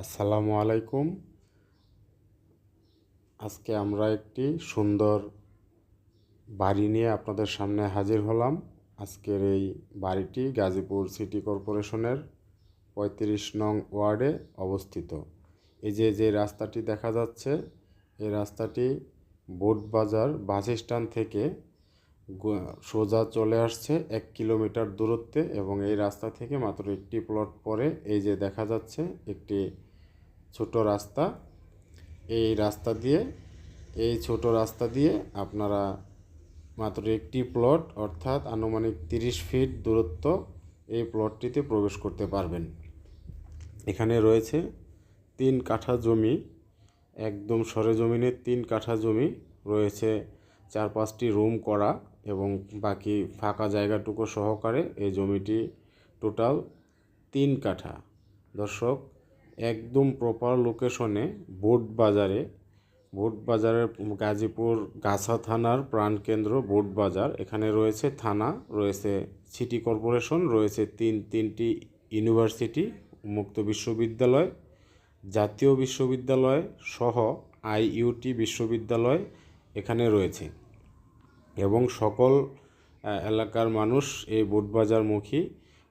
আসসালামু আলাইকুম। আজকে আমরা একটি সুন্দর বাড়ি নিয়ে আপনাদের সামনে হাজির হলাম। আজকের এই বাড়িটি গাজীপুর সিটি কর্পোরেশনের পঁয়ত্রিশ নং ওয়ার্ডে অবস্থিত। এই যে যে রাস্তাটি দেখা যাচ্ছে, এই রাস্তাটি বোটবাজার বাস স্ট্যান্ড থেকে সোজা চলে আসছে এক কিলোমিটার দূরত্বে এবং এই রাস্তা থেকে মাত্র একটি প্লট পরে এই যে দেখা যাচ্ছে, একটি ছোট রাস্তা, এই রাস্তা দিয়ে, এই ছোট রাস্তা দিয়ে আপনারা মাত্র একটি প্লট অর্থাৎ আনুমানিক তিরিশ ফিট দূরত্ব এই প্লটটিতে প্রবেশ করতে পারবেন। এখানে রয়েছে তিন কাঠা জমি, একদম সরেজমিনের তিন কাঠা জমি, রয়েছে চার পাঁচটি রুম করা এবং বাকি ফাঁকা জায়গাটুকু সহকারে এই জমিটি টোটাল তিন কাঠা। দর্শক একদম প্রপার লোকেশনে বোট বাজারে, বোট বাজারের গাজীপুর গাছা থানার প্রাণকেন্দ্র বোট বাজার। এখানে রয়েছে থানা, রয়েছে সিটি কর্পোরেশন রয়েছে তিন, তিনটি ইউনিভার্সিটি মুক্ত বিশ্ববিদ্যালয়, জাতীয় বিশ্ববিদ্যালয় সহ আইইউটি বিশ্ববিদ্যালয় এখানে রয়েছে। এবং সকল এলাকার মানুষ এই বুটবাজারমুখী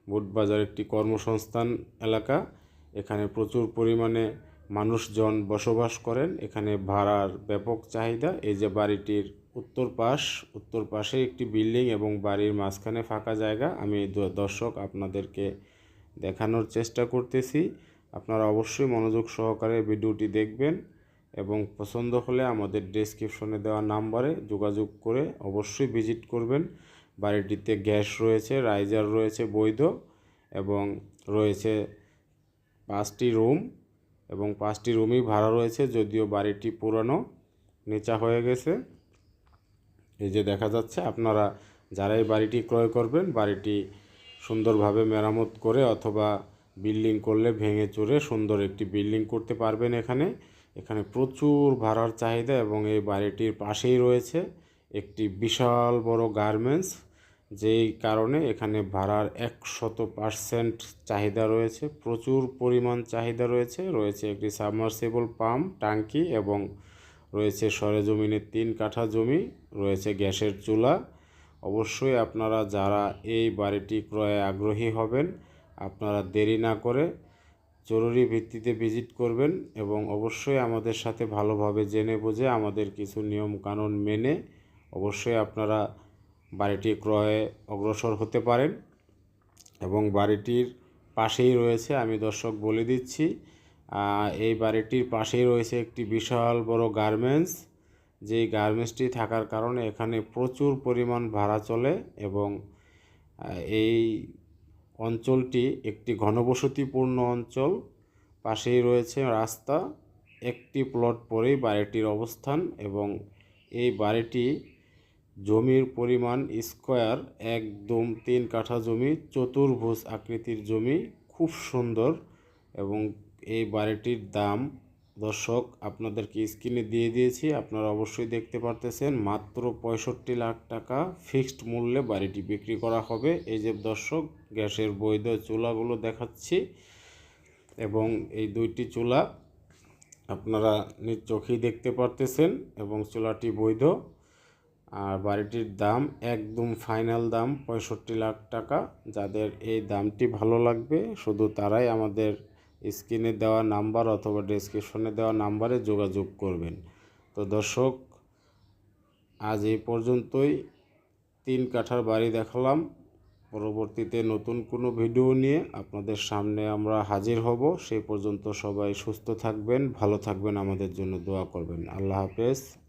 বুটবাজার একটি কর্মসংস্থান এলাকা। এখানে প্রচুর পরিমাণে মানুষজন বসবাস করেন। এখানে ভাড়ার ব্যাপক চাহিদা। এই যে বাড়িটির উত্তর পাশ, উত্তর পাশে একটি বিল্ডিং এবং বাড়ির মাঝখানে ফাঁকা জায়গা। আমি দর্শক আপনাদেরকে দেখানোর চেষ্টা করতেছি। আপনারা অবশ্যই মনোযোগ সহকারে ভিডিওটি দেখবেন এবং পছন্দ হলে আমাদের ডেসক্রিপশনে দেওয়া নাম্বারে যোগাযোগ করে অবশ্যই ভিজিট করবেন। বাড়িটিতে গ্যাস রয়েছে রাইজার রয়েছে বৈধ এবং রয়েছে পাঁচটি রুম এবং পাঁচটি রুমই ভাড়া রয়েছে, যদিও বাড়িটি পুরানো, নিচা হয়ে গেছে। এই যে দেখা যাচ্ছে, আপনারা যারা এই বাড়িটি ক্রয় করবেন, বাড়িটি সুন্দরভাবে মেরামত করে অথবা বিল্ডিং করলে ভেঙে চুরে সুন্দর একটি বিল্ডিং করতে পারবেন এখানে। এখানে প্রচুর ভাড়ার চাহিদা এবং এই বাড়িটির পাশেই রয়েছে একটি বিশাল বড় গার্মেন্টস। যেই কারণে এখানে ভাড়ার একশত পার্সেন্ট চাহিদা রয়েছে। প্রচুর পরিমাণ চাহিদা রয়েছে। রয়েছে একটি সাবমার্সিবল পাম্প টাঙ্কি এবং রয়েছে সরেজমিনের তিন কাঠা জমি, রয়েছে গ্যাসের চুলা। অবশ্যই আপনারা যারা এই বাড়িটি ক্রয়ে আগ্রহী হবেন, আপনারা দেরি না করে জরুরি ভিত্তিতে ভিজিট করবেন এবং অবশ্যই আমাদের সাথে ভালোভাবে জেনে বুঝে আমাদের কিছু নিয়ম কানুন মেনে অবশ্যই আপনারা বাড়িটি ক্রয়ে অগ্রসর হতে পারেন এবং বাড়িটির পাশেই রয়েছে, আমি দর্শক বলে দিচ্ছি এই বাড়িটির পাশেই রয়েছে একটি বিশাল বড় গার্মেন্টস। যেই গার্মেন্টসটি থাকার কারণে এখানে প্রচুর পরিমাণ ভাড়া চলে এবং এই অঞ্চলটি একটি ঘনবসতিপূর্ণ অঞ্চল। পাশেই রয়েছে রাস্তা, একটি প্লট পরেই বাড়িটির অবস্থান এবং এই বাড়িটি জমির পরিমাণ স্কোয়ার একদম তিন কাঠা জমি, চতুর্ভুজ আকৃতির জমি, খুব সুন্দর এবং এই বাড়িটির দাম দর্শক আপনাদেরকে স্ক্রিনে দিয়ে দিয়েছি, আপনারা অবশ্যই দেখতে পারতেছেন, মাত্র পঁয়ষট্টি লাখ টাকা ফিক্সড মূল্যে বাড়িটি বিক্রি করা হবে। এই যে দর্শক, গ্যাসের বৈধ চুলাগুলো দেখাচ্ছি এবং এই দুইটি চুলা আপনারা নিজ চোখেই দেখতে পারতেছেন এবং চুলাটি বৈধ। আর বাড়িটির দাম একদম ফাইনাল দাম, পঁয়ষট্টি লাখ টাকা। যাদের এই দামটি ভালো লাগবে, শুধু তারাই আমাদের স্ক্রিনে দেওয়া নাম্বার অথবা ডেসক্রিপশনে দেওয়া নাম্বারে যোগাযোগ করবেন। তো দর্শক, আজ এই পর্যন্তই। তিন কাঠার বাড়ি দেখালাম। পরবর্তীতে নতুন কোনো ভিডিও নিয়ে আপনাদের সামনে আমরা হাজির হব। সেই পর্যন্ত সবাই সুস্থ থাকবেন, ভালো থাকবেন, আমাদের জন্য দোয়া করবেন। আল্লাহ হাফেজ।